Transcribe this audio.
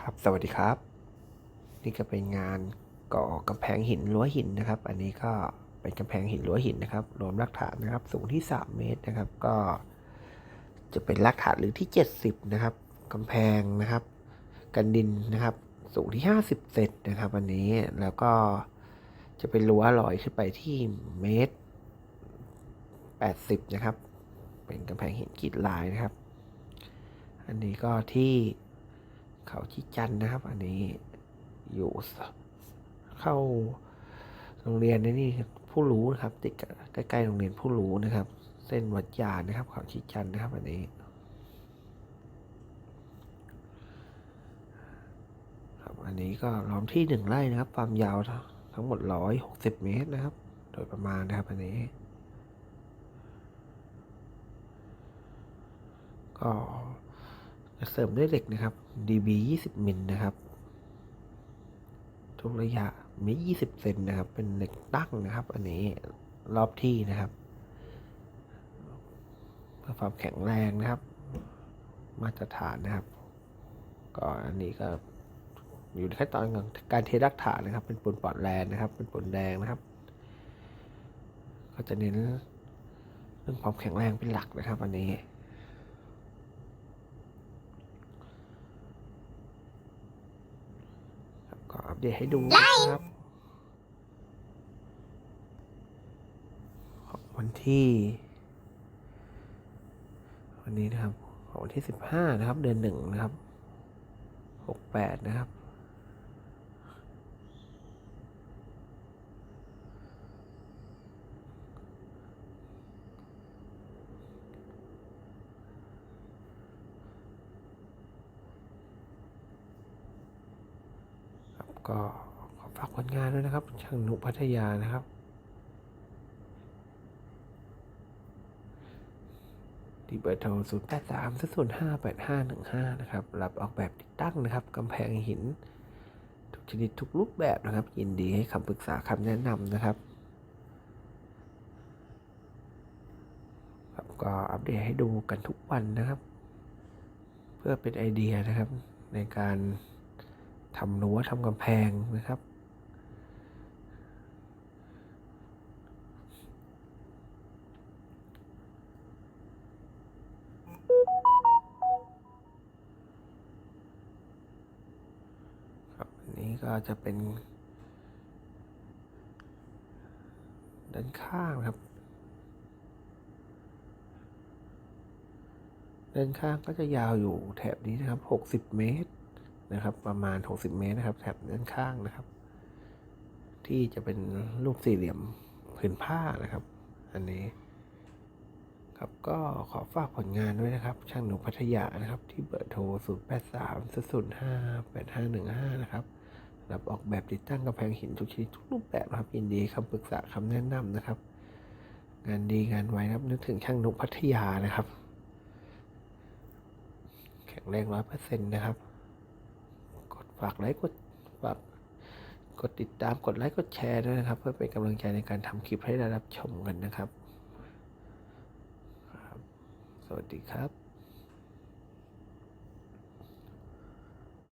ครับสวัสดีครับ นี่ก็เป็นงานก่อกำแพงหินรั้วหินนะครับ อันนี้ก็เป็นกำแพงหินรั้วหินนะครับ รวมรากฐานนะครับ สูงที่ 3 เมตรนะครับ ก็จะเป็นรากฐานหรือที่ 70 นะครับกำแพงนะครับ กันดินนะครับ สูงที่ 50 เซนนะครับ อันนี้แล้วก็จะเป็นรั้วลอยขึ้นไปที่เมตร 80 นะครับ เป็นกำแพงหินกรีดลายนะครับ อันนี้ก็ที่ เขาชีจันนะครับ อันนี้อยู่เข้าโรงเรียนนี่ผู้รู้นะครับติดใกล้ๆโรงเรียนผู้รู้นะครับ เส้นวัดยานนะครับ เขาชีจันนะครับ อันนี้ครับอันนี้ก็ล้อมที่หนึ่งไร่นะครับ ความยาวทั้งหมดร้อยหกสิบเมตรนะครับ โดยประมาณนะครับ อันนี้ก็ เสริมด้วยเหล็กนะครับ DB 20มิลนะครับทุกระยะเมตร20เซนนะครับ เป็นเหล็กตั้งนะครับ อันนี้รอบที่นะครับเพื่อความแข็งแรงนะครับ มาตรฐานนะครับ ก็อันนี้ก็อยู่ในขั้นตอนของการเทรักฐานนะครับ เป็นปูนปอดแลนนะครับ เป็นปูนแดงนะครับ ก็จะเน้นเรื่องความแข็งแรงเป็นหลักนะครับ อันนี้ ครับก็อัป เดตให้ดูนะครับของวันที่ วันนี้นะครับของวันที่สิบห้านะครับ เดือนหนึ่งนะครับหกแปดนะครับ ก็ขอฝากผลงานด้วยนะครับ ช่างนุพัทยานะครับ ที่เบอร์โทร0 8 3 0 5 8 5 1 5นะครับ รับออกแบบติดตั้งนะครับกำแพงหิน ทุกชนิดทุกรูปแบบนะครับ ยินดีให้คำปรึกษาคำแนะนำนะครับครับก็อัปเดตให้ดูกันทุกวันนะครับ เพื่อเป็นไอเดียนะครับในการ ทำรั้วทำกำแพงนะครับ ครับอันนี้ก็จะเป็น ด้านข้างครับ ด้านข้างก็จะยาวอยู่แถบนี้นะครับ 60 เมตร นะครับ ประมาณ 60 เมตรนะครับ แถบด้านข้างนะครับ ที่จะเป็นรูปสี่เหลี่ยมผืนผ้านะครับ อันนี้ครับก็ขอฝากผลงานด้วยนะครับ ช่างหนูพัทยานะครับ ที่เบอร์โทร 0 8 3 0 5 8 5 1 5 นะครับรับออกแบบติดตั้งกำแพงหินทุกชนิดทุกรูปแบบนะครับยินดีคำปรึกษาคำแนะนำนะครับ งานดีงานไวนะครับนึกถึงช่างนุพัทยานะครับ แข็งแรงร้อยเปอร์เซ็นต์นะครับ ฝากไลค์กดฝากกดติดตามกดไลค์กดแชร์ด้วยนะครับ เพื่อเป็นกำลังใจในการทำคลิปให้ได้รับชมกันนะครับครับสวัสดีครับ